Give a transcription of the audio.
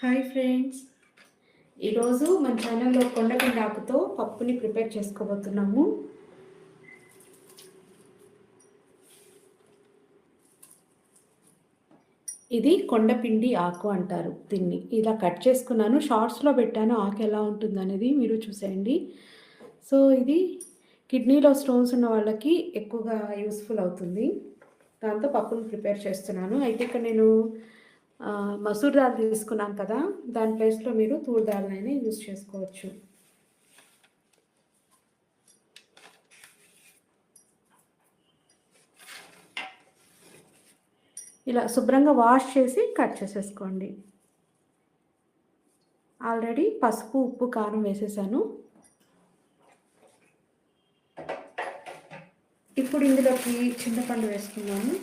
Hi friends. ఈరోజు మన ఛానల్లో కొండపిండి ఆకుతో పప్పుని ప్రిపేర్ చేసుకోబోతున్నాము. ఇది కొండపిండి ఆకు అంటారు దీన్ని. ఇలా కట్ చేసుకున్నాను. షార్ట్స్లో పెట్టాను. ఆకు ఎలా ఉంటుందనేది మీరు చూసేయండి. సో ఇది కిడ్నీలో స్టోన్స్ ఉన్న వాళ్ళకి ఎక్కువగా యూస్ఫుల్ అవుతుంది. దాంతో పప్పును ప్రిపేర్ చేస్తున్నాను. అయితే ఇక్కడ నేను మసూర్ దాల్ తీసుకున్నాం కదా దాని ప్లేస్లో మీరు తూర్ దాల్నైనా యూజ్ చేసుకోవచ్చు. ఇలా శుభ్రంగా వాష్ చేసి కట్ చేసేసుకోండి. ఆల్రెడీ పసుపు ఉప్పు కారం వేసేసాను. ఇప్పుడు ఇందులోకి చింతపండు వేసుకున్నాను